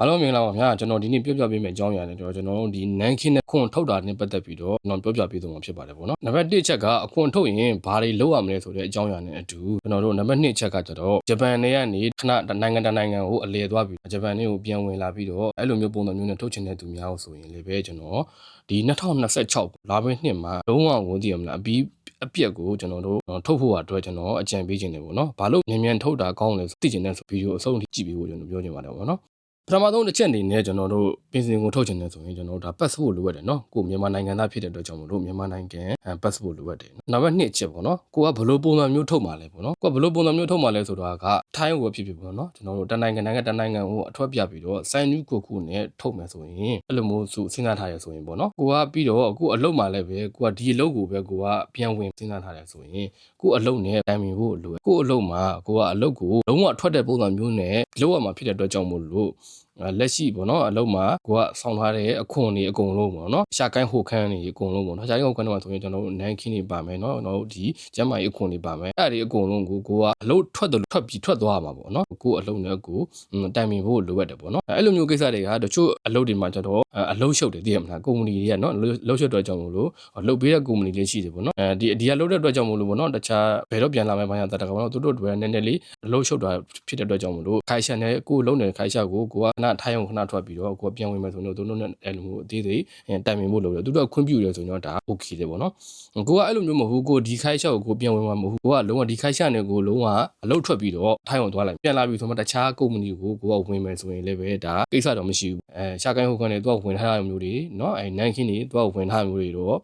အားလုံးမင်္ဂလာပါခင်ဗျာကျွန်တော်ဒီနေ့ပြောပြပေးမယ့်အကြောင်းအရာနဲ့တော့ကျွန်တော်တို့ဒီနန်ခင်းနဲ့ခွန်ထုတ်တာနဲ့ပတ်သက်ပြီးတော့ကျွန်တော်ပြောပြပေးသွားမှာဖြစ်ပါတယ်ပေါ့နော်နံပါတ်1ချက်ကအခွန်ထုတ်ရင်ဘာတွေလုပ်ရမလဲဆိုတဲ့အကြောင်းအရာနဲ့အတူကျွန်တော်တို့နံပါတ်2ချက်ကကျတော့ဂျပန်နဲ့ကနေခဏနိုင်ငံတကာနိုင်ငံကိုအလဲသွားပြီးဂျပန်နဲ့ကိုပြန်ဝင်လာပြီးတော့အဲ့လိုမျိုးပုံစံမျိုးနဲ့ထုတ်ချင်တဲ့သူများကိုဆိုရင်လည်းပဲကျွန်တော်ဒီ2026လာမယ့်နှစ်မှာလုံးဝဝင်တည်ရမလားအပြီးအပြက်ကိုကျွန်တော်တို့ထုတ်ဖို့အတွက်ကျွန်တော်အကြံပေးခြင်းတယ်ပေါ့နော်။ဘာလို့မြန်မြန်ထုတ်တာကောင်းလဲဆိုသိချင်တဲ့ဆိုဗီဒီယိုအဆုံးထိကြည့်ပြီးဖို့ကျွန်တော်ပြောချင်ပါတယ်ပေါ့နော်။ ပထမဆုံးတစ်ချက်အနေနဲ့ကျွန်တော်တို့ပြင်ဆင်ကိုထုတ်ချင်တယ်ဆိုရင်ကျွန်တော်တို့ဒါ passport လိုအပ်တယ်နော်။ကိုမြန်မာနိုင်ငံသားဖြစ်တဲ့အတွက်ကြောင့်မလို့မြန်မာနိုင်ငံ passport လိုအပ်တယ်။နောက်တစ်ချက်ပေါ့နော်။ကိုကဘလို့ပုံစံမျိုးထုတ်မှာလဲပေါ့နော်။ကိုကဘလို့ပုံစံမျိုးထုတ်မှာလဲဆိုတာကထိုင်းကိုဖြစ်ဖြစ်ပေါ့နော်။ကျွန်တော်တို့တနိုင်ငံနိုင်ငံတနိုင်ငံကိုအထွက်ပြပြီးတော့စိုင်းနူးကိုခုနဲ့ထုတ်မယ်ဆိုရင်အဲ့လိုမျိုးစုစဉ်းစားထားရဆိုရင်ပေါ့နော်။ကိုကပြီးတော့အခုအလုပ်မှာလည်းပဲကိုကဒီအလုပ်ကိုပဲကိုကပြန်ဝင်စဉ်းစားထားတယ်ဆိုရင်ကိုအလုပ်နဲ့တိုင်ပင်ဖို့လိုကိုအလုပ်မှာကိုကအလုပ်ကိုလုံးဝထွက်တဲ့ပုံစံမျိုးနဲ့လုပ်ရမှာဖြစ်တဲ့အတွက်ကြောင့်မို့လို့ လက်ရှိပေါ့နော်အလုံးမှာကိုကဆောင်းထားတဲ့အခွန်တွေအကုန်လုံးပေါ့နော်ရှာကိုင်းဟိုခန်းတွေအကုန်လုံးပေါ့နော်ရှာကိုင်းဟိုခန်းတွေမှာဆိုရင်ကျွန်တော်တို့နန်ခင်းတွေပါမယ်နော်ကျွန်တော်တို့ဒီကျမ်းမာရေးအခွန်တွေပါမယ်အဲ့ဒီအကုန်လုံးကိုကိုကအလုံးထွက်တယ်ထွက်ပြီးထွက်သွားမှာပေါ့နော်ကိုအလုံးနဲ့ကိုတိုင်ပင်ဖို့လိုအပ်တယ်ပေါ့နော်အဲ့လိုမျိုးကိစ္စတွေကတချို့အလုပ်တွေမှာကျွန်တော်အလုံးရှုပ်တယ်သိရမလားကုမ္ပဏီတွေကနော်လုံးရှုပ်တော့ကြောင့်မို့လို့လှုပ်ပေးတဲ့ကုမ္ပဏီတွေရှိတယ်ပေါ့နော်အဲဒီဒီကလှုပ်တဲ့အတွက်ကြောင့်မို့လို့ပေါ့နော်တခြားဘယ်တော့ပြန်လာမယ်ဘာညာတတ်တာပေါ့နော်သူတို့တွေနည်းနည်းလေးလှုပ်ရှုပ်တာဖြစ်တဲ့အတွက်ကြောင့်မို့လို့ခိုင်ရှာနဲ့ကိုလုံးနေတဲ့ခိုင်ရှာကိုကိုကခဏထိုင်းအောင်ခဏထွက်ပြီးတော့ကိုကပြန်ဝင်မယ်ဆိုတော့သူတို့နဲ့အဲ့လိုမျိုးအသေးသေးတိုင်ပင်ဖို့လုပ်တယ်သူတို့ကခွင့်ပြုတယ်ဆိုတော့ဒါ okay တယ်ပေါ့နော်ကိုကအဲ့လိုမျိုးမဟုတ်ဘူးကိုဒီခိုင်ရှာကိုကိုပြန်ဝင်မှာမဟုတ်ဘူးကိုကလုံးဝဒီခိုင်ရှာနဲ့ကိုလုံးဝအလုပ်ထွက်ပြီးတော့ထိုင်းအောင်သွားလိုက်ပြန်လာပြီးဆိုမှတခြားကုမ္ပဏီကိုကိုကဝင်မယ်ဆိုရင်လည်းပဲဒါကိစ္စတော့မရှိဘူး အဲရှာကိုင်းဟုတ်ကနေသူကဝင်ထားတာမျိုးတွေเนาะအဲနန်ခင်းတွေသူကဝင်ထားမျိုးတွေတော့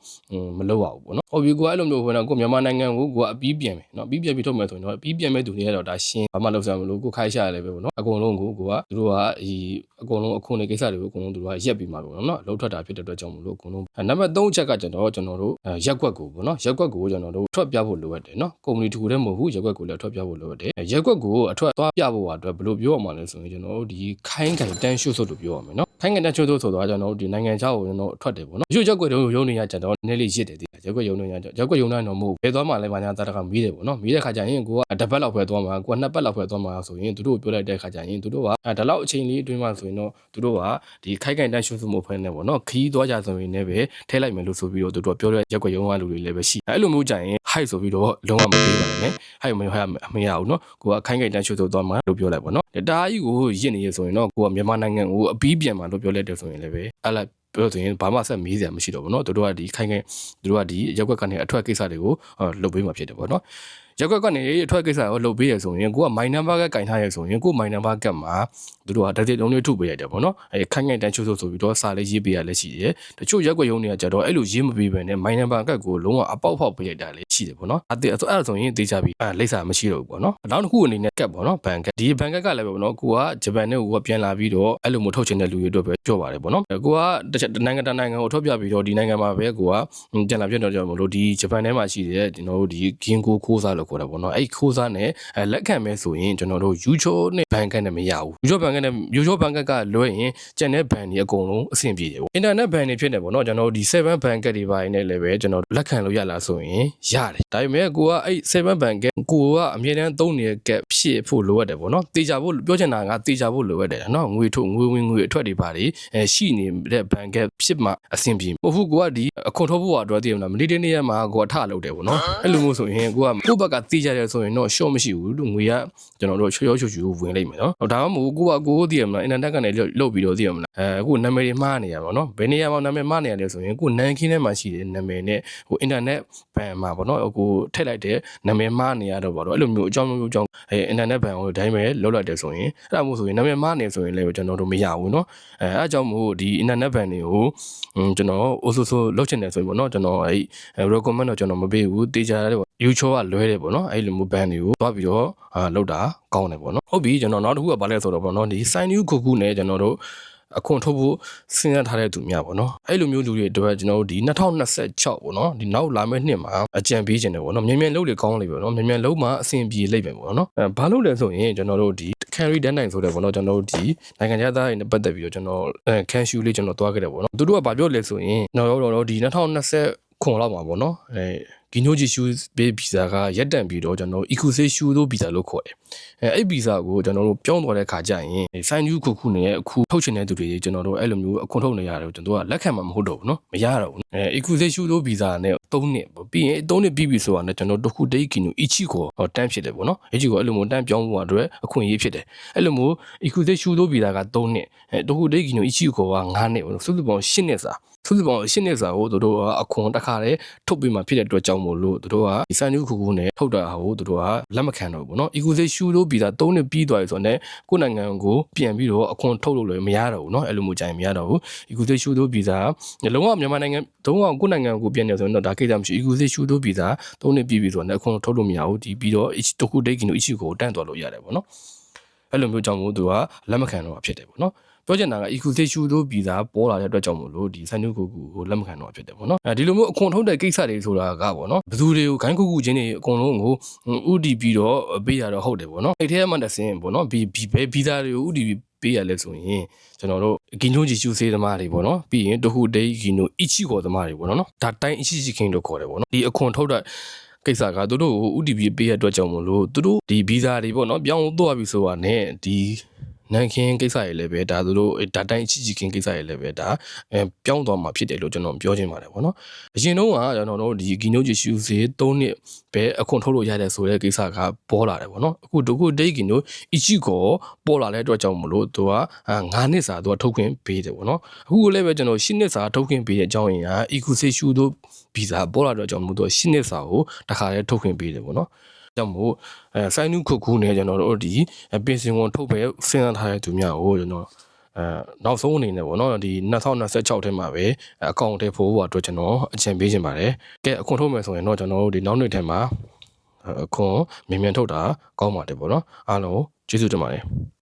မလုပ်ရဘူးပေါ့နော်။ဟောပြီးကိုကအဲ့လိုမျိုးဝင်တော့ကိုမြန်မာနိုင်ငံကိုကိုကအပြီးပြန်မယ်เนาะပြီးပြန်ပြီးထုတ်မယ်ဆိုရင်တော့အပြီးပြန်မဲ့သူတွေကတော့ဒါရှင်းဘာမှလုပ်စရာမလိုကိုခိုင်းရှာရတယ်ပဲပေါ့နော်။အကုန်လုံးကိုကိုကသူတို့ကဒီအကုန်လုံးအခုနေကိစ္စတွေကိုအကုန်လုံးသူတို့ကရက်ပြီးမှာပေါ့နော်။လှုပ်ထွက်တာဖြစ်တဲ့အတွက်ကြောင့်မလို့အကုန်လုံးနံပါတ်3ချက်ကကျွန်တော်ကျွန်တော်တို့ရက်ကွက်ကိုပေါ့နော်။ရက်ကွက်ကိုကျွန်တော်တို့ထွက်ပြဖို့လိုအပ်တယ်เนาะ။ကုမ္ပဏီတစ်ခုတည်းမဟုတ်ဘူးရက်ကွက်ကိုလည်းထွက်ပြဖို့လိုအပ်တယ်။ရက်ကွက်ကိုအထွက်သွားပြဖို့အတွက်ဘယ်လိုပြောရမှာလဲဆိုရင်ကျွန်တော်တို့ဒီခိုင်းကန်တန်းရှုပ်ဆိုလို့ပြောရမယ်เนาะ။ ะ ခိုင်းကန်တန်းရှုပ်ဆိုဆိုတော့ကျွန်တော်တို့ဒီနိုင်ငံခြားကိုကျွန်တော်ထွက်တယ်ပေါ့နော်။ရွှေရက်ကွက်တုံးရုံနေရကြတော့နည်းလေးရစ်တယ်ဒီရက်ကွက်ရုံနေရကြရက်ကွက်ရုံနိုင်တော့မဟုတ်ဘယ်သွားမှလည်းဘာညာတာတကမီးတယ်ပေါ့နော်။မီးတဲ့ခါကျရင်ကိုကတစ်ပတ်လောက်ပဲသွားမှာကိုကနှစ်ပတ်လောက်ပဲသွားမှာဆိုရင်သူတို့ပြောလိုက်တဲ့ခါကျရင်သူတို့ကအဲဒါလောက်အချိန်လေးအတွင်းမှာဆိုရင်တော့သူတို့ကဒီခိုက်ခိုင်တန်းရှုပ်စုမှုဖဲနေပေါ့နော်။ခီးသွားကြဆိုရင်လည်းပဲထဲလိုက်မယ်လို့ဆိုပြီးတော့သူတို့ကပြောတဲ့ရက်ကွက်ရုံကလူတွေလည်းပဲရှိ။အဲလိုမျိုးကြရင် ဟိုက်ဆိုပြီးတော့လုံးဝမပေးပါနဲ့။ဟိုက်မဟိုက်မရဘူးနော်။ကိုကခိုင်ခိုင်တန်းရှုပ်စုသွားမှာလို့ပြောလိုက်ပေါ့နော်။ဒါကြီးကိုရစ်နေရဆိုရင်တော့ကိုကမြန်မာနိုင်ငံကိုအပီးပြန်မှာလို့ပြောလိုက်တယ်ဆိုရင်လည်းပဲအဲ့လိုက်ပြောဆိုရင်ဘာမှဆက်မေးစရာမရှိတော့ဘူးเนาะတို့တို့ကဒီခိုင်ခိုင်တို့ကဒီရက်ွက်ကနေအထွက်ကိစ္စတွေကိုလုပ်ပေးမှာဖြစ်တယ်ပေါ့เนาะ ရက်ွက်ကနေအထွက်ကိစ္စကိုလှုပ်ပေးရဆိုရင်ကိုက my number ကကင်ထားရဆိုရင်ကို my number ကမှာသူတို့က data လုံးလေးထုတ်ပေးရတယ်ပေါ့နော်အဲခိုင်ခိုင်တန်းချိုးချိုးဆိုပြီးတော့စာလေးရေးပေးရလည်းရှိတယ်တချို့ရက်ွက်ရုံးတွေကကြတော့အဲ့လိုရေးမပေးဘဲနဲ့ my number ကကိုလုံးဝအပေါက်ဖောက်ပေးရတာလည်းရှိတယ်ပေါ့နော်အတေအဲ့ဒါဆိုရင်တေးချပြီအဲလိမ့်စာမရှိတော့ဘူးပေါ့နော်နောက်တစ်ခုအနေနဲ့ကက်ပေါ့နော်ဘန်ကက်ဒီဘန်ကက်ကလည်းပဲပေါ့နော်ကိုကဂျပန်နဲ့ကိုကပြန်လာပြီးတော့အဲ့လိုမျိုးထုတ်ချင်တဲ့လူတွေအတွက်ပဲကြောက်ပါတယ်ပေါ့နော်ကိုကတနိုင်ငံတနိုင်ငံကိုထုတ်ပြပြီးတော့ဒီနိုင်ငံမှာပဲကိုကပြန်လာပြန်တော့ကြောက်မလို့ဒီဂျပန်ထဲမှာရှိတဲ့ကျွန်တော်တို့ဒီဂင်ကိုခိုးစားလို့လို့ခေါ်တာပေါ့နော်အဲ့ခိုးစားနဲ့လက်ခံမဲ့ဆိုရင်ကျွန်တော်တို့ Ucho နဲ့ Bank နဲ့မရဘူး Ucho Bank နဲ့ Ucho Bank ကလွှဲရင်ကျန်တဲ့ Bank တွေအကုန်လုံးအဆင်ပြေတယ်ပေါ့ Internet Bank တွေဖြစ်နေပေါ့နော်ကျွန်တော်တို့ဒီ7 Bank တွေပိုင်းနဲ့လည်းပဲကျွန်တော်လက်ခံလို့ရလားဆိုရင်ရတယ်ဒါပေမဲ့ကိုကအဲ့7 Bank ကိုကအမြဲတမ်းသုံးနေတဲ့ gap ဖြစ်ဖို့လိုအပ်တယ်ပေါ့နော်တေချာဖို့ပြောချင်တာကတေချာဖို့လိုအပ်တယ်နော်ငွေထုတ်ငွေဝင်ငွေအထွက်တွေပါတွေအဲရှိနေတဲ့ Bank ဖြစ်မှအဆင်ပြေမဟုတ်ဘူးကိုကဒီအခွန်ထုတ်ဖို့အတွက်တည်ရမလားမနေ့တနေ့ရမှာကိုကထလုပ်တယ်ပေါ့နော်အဲ့လိုမျိုးဆိုရင်ကိုကကိုယ့်ဘက်ကကသိကြတယ်ဆိုရင်တော့ short မရှိဘူးလို့ငွေကကျွန်တော်တို့ချောချောချူချူဝင်လိုက်မယ်နော်ဒါမှမဟုတ်ကိုကကိုကိုသိရမလား internet ကနေလုတ်ပြီးတော့သိရမလားအဲအခုနာမည်တွေမှားနေရပါတော့နော်ဘယ်နေရာမှာနာမည်မှားနေရလဲဆိုရင်ကိုနန်ခင်းထဲမှာရှိတဲ့နာမည်နဲ့ဟို internet ဘန်မှာပေါ့နော်ကိုထည့်လိုက်တဲ့နာမည်မှားနေရတော့ပေါ့နော်အဲ့လိုမျိုးအကြောင်းမျိုးအကြောင်း အဲအင်တာနက်ဘန်ကိုတိုင်းပဲလောက်လိုက်တယ်ဆိုရင်အဲ့ဒါမျိုးဆိုရင်နာမည်မှားနေဆိုရင်လည်းကျွန်တော်တို့မရဘူးเนาะအဲအဲ့အကြောင်းမို့ဒီအင်တာနက်ဘန်တွေကိုကျွန်တော်အိုဆိုဆိုလောက်ချင်တယ်ဆိုရင်ပေါ့เนาะကျွန်တော်အဲ့ recommend တော့ကျွန်တော်မပေးဘူးတေးကြတယ်ပေါ့ YouTube ကလွဲတယ်ပေါ့เนาะအဲ့လိုမျိုးဘန်တွေကိုတွားပြီးတော့အာလောက်တာကောင်းတယ်ပေါ့เนาะဟုတ်ပြီကျွန်တော်နောက်တစ်ခုကဘာလဲဆိုတော့ပေါ့เนาะဒီ sign new ခုခုနဲ့ကျွန်တော်တို့ အခွန်ထုတ်ဖို့စဉ်းစားထားတဲ့သူများပေါ့နော်အဲ့လိုမျိုးလူတွေအတွက်ကျွန်တော်တို့ဒီ2026ပေါ့နော်ဒီနောက်လာမယ့်နှစ်မှာအကြံပေးခြင်းတယ်ပေါ့နော်မြန်မြန်လုပ်လေကောင်းလေပေါ့နော်မြန်မြန်လုပ်မှအဆင်ပြေလိမ့်မယ်ပေါ့နော်အဲဘာလို့လဲဆိုရင်ကျွန်တော်တို့ဒီ carry တန်းနိုင်ဆိုတဲ့ပေါ့နော်ကျွန်တော်တို့ဒီနိုင်ငံခြားသားတွေနဲ့ပတ်သက်ပြီးတော့ကျွန်တော်အဲ cash shoe လေးကျွန်တော်တွားခဲ့တယ်ပေါ့နော်သူတို့ကဘာပြောလဲဆိုရင်ကျွန်တော်တို့ဒီ2020ခွန်လောက်မှာပေါ့နော်အဲ ဂီနိုဂျီရှူဘေးဗီဇာကရက်တန့်ပြီးတော့ကျွန်တော်တို့ ecosafe ရှူတို့ဗီဇာလို့ခေါ်တယ်အဲအဲ့ဗီဇာကိုကျွန်တော်တို့ပြောင်းသွားတဲ့ခါကျရင်စိုင်းယူခုခုနဲ့အခုထုတ်ချင်တဲ့သူတွေကျွန်တော်တို့အဲ့လိုမျိုးအခွန်ထုတ်နေရတယ်ကျွန်တော်တို့ကလက်ခံမှာမဟုတ်တော့ဘူးเนาะမရတော့ဘူးအဲ ecosafe ရှူတို့ဗီဇာနဲ့3နှစ်ပေါ့ပြီးရင်3နှစ်ပြီးပြီဆိုတာနဲ့ကျွန်တော်တို့တခုတေးကီနိုအီချီကိုတန်းဖြစ်တယ်ပေါ့နော်အီချီကိုအဲ့လိုမျိုးတန်းပြောင်းဖို့အတွက်အခွင့်အရေးဖြစ်တယ်အဲ့လိုမျိုး ecosafe ရှူတို့ဗီဇာက3နှစ်အဲတခုတေးကီနိုအီချီကိုက9နှစ်ပေါ့နော်စုစုပေါင်း10နှစ်စာ စုစုပေါင်း၈နှစ်စာကိုသူတို့ကအခွန်တစ်ခါတည်းထုတ်ပေးမှဖြစ်တဲ့အတွက်ကြောင့်မို့လို့သူတို့ကစံညူခုခုနဲ့ထုတ်တာကိုသူတို့ကလက်မခံတော့ဘူးပေါ့နော် equity ရှူလို့ပြီးသား၃နှစ်ပြီးသွားပြီဆိုတော့ကိုယ်နိုင်ငံကိုပြန်ပြီးတော့အခွန်ထုတ်လို့လည်းမရတော့ဘူးနော်အဲ့လိုမျိုးကြိုင်မရတော့ဘူး equity ရှူလို့ပြီးသားလုံးဝမြန်မာနိုင်ငံလုံးဝကိုယ်နိုင်ငံကိုပြန်နေဆိုတော့ဒါကိစ္စမရှိ equity ရှူလို့ပြီးသား၃နှစ်ပြီးပြီဆိုတော့အခွန်ထုတ်လို့မရဘူးဒီပြီးတော့ each တစ်ခု date ကိန်းတို့ issue ကိုတန့်သွားလို့ရတယ်ပေါ့နော်အဲ့လိုမျိုးကြောင့်မို့သူကလက်မခံတော့ဖြစ်တယ်ပေါ့နော် ပြောချင်တာက ecosafe ရှူတို့ဗီဇာပေါ်လာတဲ့အတွက်ကြောင့်မို့လို့ဒီစန်နုကိုကူကိုလက်မခံတော့ဖြစ်တယ်ပေါ့နော်အဲဒီလိုမျိုးအခွန်ထုတ်တဲ့ကိစ္စတွေဆိုတာကပေါ့နော်ဘယ်သူတွေကိုဂိုင်းကူကူချင်းတွေအကုန်လုံးကိုဥတီပြီးတော့ပေးရတော့ဟုတ်တယ်ပေါ့နော်အဲ့ထဲမှာတဆင်ပေါ့နော်ဘီဘီဘဲဗီဇာတွေကိုဥတီပြီးပေးရလဲဆိုရင်ကျွန်တော်တို့ဂီနိုဂျီရှူစေးသမားတွေပေါ့နော်ပြီးရင်တခုဒေးဂီနိုအီချီကောသမားတွေပေါ့နော်ဒါတိုင်းအီချီချီခင်းလို့ခေါ်တယ်ပေါ့နော်ဒီအခွန်ထုတ်တဲ့ကိစ္စကသူတို့ကို UDP ပေးရအတွက်ကြောင့်မလို့သူတို့ဒီဗီဇာတွေပေါ့နော်ပြောင်းသွားပြီဆိုတာနဲ့ဒီ နန်ခင်းကိစ္စတွေလည်းပဲဒါသူတို့ဒါတိုင်းအချီချီခင်းကိစ္စတွေလည်းပဲဒါအဲပြောင်းသွားမှာဖြစ်တယ်လို့ကျွန်တော်ပြောချင်ပါတယ်ပေါ့နော်အရင်တုန်းကကျွန်တော်တို့ဒီဂီနိုဂျီရှူစေး၃နှစ်ပဲအခွန်ထုတ်လို့ရတယ်ဆိုတဲ့ကိစ္စကပေါ်လာတယ်ပေါ့နော်အခုဒုက္ခဒေးဂီနိုအီချီကိုပေါ်လာတဲ့အတွက်ကြောင့်မလို့သူက9နှစ်စာသူကထုတ်ခွင့်ပေးတယ်ပေါ့နော်အခုလည်းပဲကျွန်တော်10နှစ်စာထုတ်ခွင့်ပေးတဲ့အကြောင်းရင်းက equity ရှူတို့ဗီဇာပေါ်လာတဲ့ကြောင့်မို့သူက10နှစ်စာကိုတခါတည်းထုတ်ခွင့်ပေးတယ်ပေါ့နော် ကြောင့်မို့အဲဆိုင်းနုခုခုနဲ့ကျွန်တော်တို့ဒီပင်စင်ဝန်ထုတ်ပဲစဉ်းစားထားတဲ့သူများကိုကျွန်တော်အဲနောက်ဆုံးအနေနဲ့ပေါ့နော်ဒီ2026ထဲမှာပဲအကောင့်ထဲဖို့အတွက်ကျွန်တော်အချိန်ပေးခြင်းပါတယ်ကဲအခွန်ထုတ်မယ်ဆိုရင်တော့ကျွန်တော်တို့ဒီနောက်နှစ်ထဲမှာအခွန်မြန်မြန်ထုတ်တာကောင်းပါတယ်ပေါ့နော်အားလုံးကျေးဇူးတင်ပါတယ်